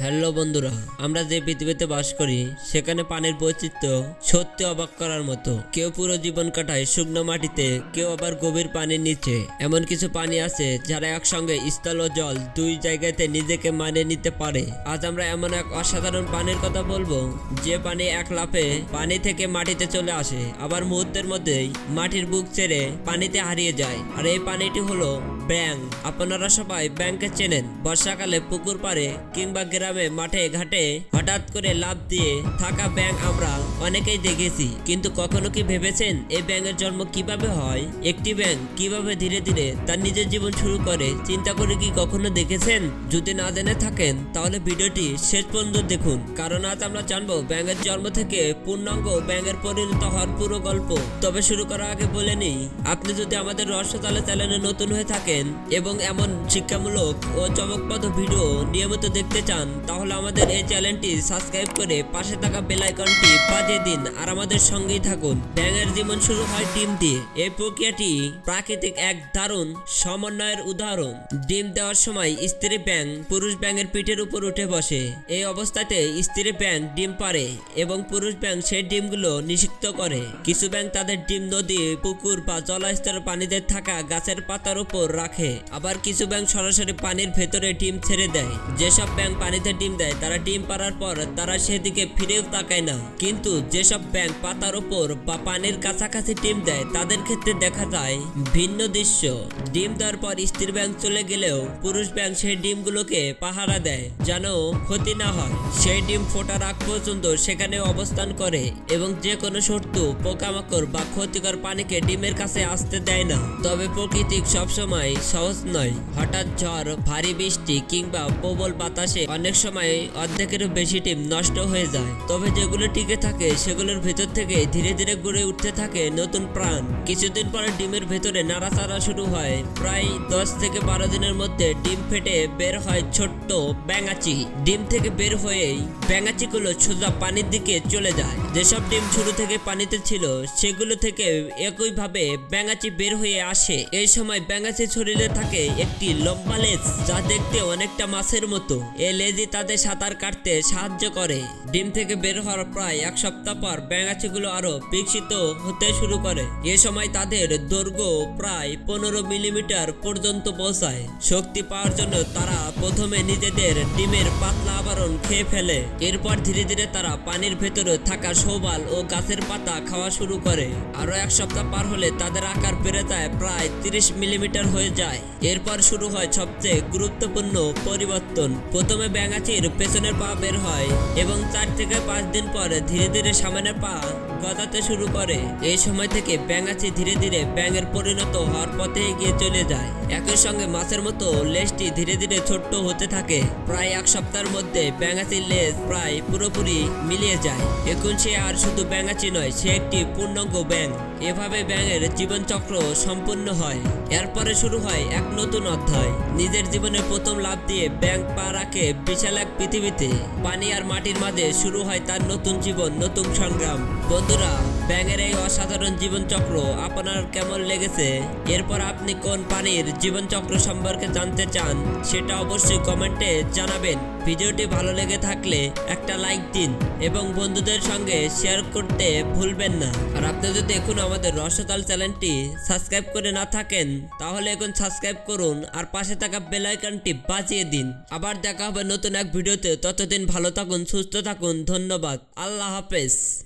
Hello বন্ধুরা, আমরা যে পৃথিবীতে বাস করি, সেখানে পানির বৈচিত্র্য সত্যি অবাক করার মতো। কেউ পুরো জীবন কাটায় শুকনো মাটিতে, কেউ আবার গভীর পানির নিচে। এমন কিছু পানি আছে যারা একসঙ্গে স্থল ও জল দুই জায়গাতে নিজেকে মানিয়ে নিতে পারে। আজ আমরা এমন এক অসাধারণ পানির কথা বলব, যে পানি এক লাফে পানি থেকে মাটিতে চলে আসে, আবার মুহূর্তের মধ্যেই মাটির বুক ছেড়ে পানিতে হারিয়ে যায়। আর এই পানিটি হলো ব্যাং, আপনারা সবাই ব্যাংকে চেনেন। বর্ষাকালে পুকুর পাড়ে কিংবা গ্রামে মাঠে ঘাটে হঠাৎ করে লাভ দিয়ে থাকা ব্যাং আমরা অনেকেই দেখেছি। কিন্তু কখনো কি ভেবেছেন এই ব্যাঙের জন্ম কীভাবে হয়? একটি ব্যাং কীভাবে ধীরে ধীরে তার নিজের জীবন শুরু করে? চিন্তা করে কি কখনো দেখেছেন? যদি না জেনে থাকেন, তাহলে ভিডিওটি শেষ পর্যন্ত দেখুন। কারণ আজ আমরা জানব ব্যাঙের জন্ম থেকে পূর্ণাঙ্গ ব্যাঙের পরিণত হওয়ার পুরো গল্প। তবে শুরু করার আগে বলে নিই, আপনি যদি আমাদের রহস্যতালে চ্যানেলে নতুন হয়ে থাকেন এবং এমন শিক্ষামূলক ও চমকপ্রদ ভিডিও নিয়মিত দেখতে চান, তাহলে আমাদের এই চ্যানেলটি সাবস্ক্রাইব করে পাশে থাকা বেল আইকনটি বাজিয়ে দিন আর আমাদের সঙ্গেই থাকুন। ব্যাঙের জীবন শুরু হয় ডিম দিয়ে। এই প্রক্রিয়াটি প্রাকৃতিক এক দারুণ সমন্বয়ের উদাহরণ। ডিম দেওয়ার সময় স্ত্রী ব্যাং পুরুষ ব্যাঙের পিঠের উপর উঠে বসে। এই অবস্থাতে স্ত্রী ব্যাং ডিম পারে এবং পুরুষ ব্যাং সেই ডিমগুলো নিষিক্ত করে। কিছু ব্যাং তাদের ডিম নদী, পুকুর বা জলাস্তরের পানিতে থাকা গাছের পাতার উপর রাখে। আবার কিছু ব্যাংক সরাসরি পানির ভেতরে ডিম ছেড়ে দেয়। যেসব ব্যাং পানিতে ডিম দেয়, তারা ডিম পাড়ার পর তারা সেদিকে ফিরেও তাকায় না। কিন্তু যেসব ব্যাং পাতার উপর বা পানির কাছাকাছি ডিম দেয়, তাদের ক্ষেত্রে দেখা যায় ভিন্ন দৃশ্য। ডিম দেওয়ার পর স্ত্রী ব্যাং চলে গেলেও পুরুষ ব্যাংক সেই ডিমগুলোকে পাহারা দেয়, যেন ক্ষতি না হয়। সেই ডিম ফোটার আগ পর্যন্ত সেখানে অবস্থান করে এবং যে কোনো শত্রু পোকামাকড় বা ক্ষতিকর পানিকে ডিমের কাছে আসতে দেয় না। তবে প্রকৃতিক সবসময় সহজ নয়। হঠাৎ ঝড়, ভারী বৃষ্টি কিংবা প্রবল বাতাসে অনেক সময় অর্ধেকেরও বেশি ডিম নষ্ট হয়ে যায়। তবে যেগুলো টিকে থাকে, সেগুলোর ভেতর থেকে ধীরে ধীরে গড়ে উঠতে থাকে নতুন প্রাণ। কিছুদিন পরে ডিমের ভেতরে নাড়াচাড়া শুরু হয়। প্রায় দশ থেকে বারো দিনের মধ্যে ডিম ফেটে বের হয় ছোট্ট ব্যাঙাচি। ডিম থেকে বের হয়েই ব্যাঙাচিগুলো সোজা পানির দিকে চলে যায়। যেসব ডিম শুরু থেকে পানিতে ছিল, সেগুলো থেকে একইভাবে ব্যাঙাচি বের হয়ে আসে। এই সময় ব্যাঙাচির শরীরে থাকে একটি লম্বা লেজ যা দেখতে অনেকটা মাছের মতো। এই লেজই তাদের সাঁতার কাটতে সাহায্য করে। ডিম থেকে বের হওয়ার প্রায় এক সপ্তাহ পর ব্যাঙাচিগুলো আরও বিকশিত হতে শুরু করে। এ সময় তাদের দৈর্ঘ্য প্রায় পনেরো মিলিমিটার পর্যন্ত পৌঁছায়। শক্তি পাওয়ার জন্য তারা প্রথমে নিজেদের ডিমের পাতলা আবরণ খেয়ে ফেলে। এরপর ধীরে ধীরে তারা পানির ভেতরে থাকা শৈবাল ও গাছের পাতা খাওয়া শুরু করে। আরও এক সপ্তাহ পার হলে তাদের আকার বেড়ে যায় প্রায় তিরিশ মিলিমিটার হয়ে যায়। এরপর শুরু হয় সবচেয়ে গুরুত্বপূর্ণ পরিবর্তন। প্রথমে ব্যাঙাচির পেছনের পা বের হয় এবং চার থেকে পাঁচ দিন পর ধীরে ধীরে সামনের পা গজাতে শুরু করে। এই সময় থেকে ব্যাঙাচি ধীরে ধীরে ব্যাঙের পরিণত হওয়ার পথে এগিয়ে চলে যায়। একই সঙ্গে মাছের মতো লেজটি ধীরে ধীরে ছোট্ট হতে থাকে। প্রায় এক সপ্তাহের মধ্যে ব্যাঙাচির লেজ প্রায় পুরোপুরি মিলিয়ে যায়। এখন সে আর শুধু ব্যাঙাচি নয়, সে একটি পূর্ণাঙ্গ ব্যাঙ। এভাবে ব্যাঙের জীবনচক্র সম্পূর্ণ হয়। এরপরে শুরু হয় এক নতুন অধ্যায়। নিজের জীবনে প্রথম লাভ দিয়ে ব্যাঙ পা রাখে বিশাল এক পৃথিবীতে। পানি আর মাটির মাঝে শুরু হয় তার নতুন জীবন, নতুন সংগ্রাম। বন্ধুরা, ব্যাঙের এই অসাধারণ জীবনচক্র আপনার কেমন লেগেছে? এরপর আপনি কোন পানির জীবনচক্র সম্পর্কে জানতে চান, সেটা অবশ্যই কমেন্টে জানাবেন। ভিডিওটি ভালো লেগে থাকলে একটা লাইক দিন এবং বন্ধুদের সঙ্গে শেয়ার করতে ভুলবেন না। আর আপনি যদি এখন আমাদের রসতাল চ্যানেলটি সাবস্ক্রাইব করে না থাকেন, তাহলে এখন সাবস্ক্রাইব করুন আর পাশে থাকা বেলাইকানটি বাজিয়ে দিন। আবার দেখা হবে নতুন এক ভিডিওতে। ততদিন ভালো থাকুন, সুস্থ থাকুন, ধন্যবাদ। আল্লাহ হাফেজ।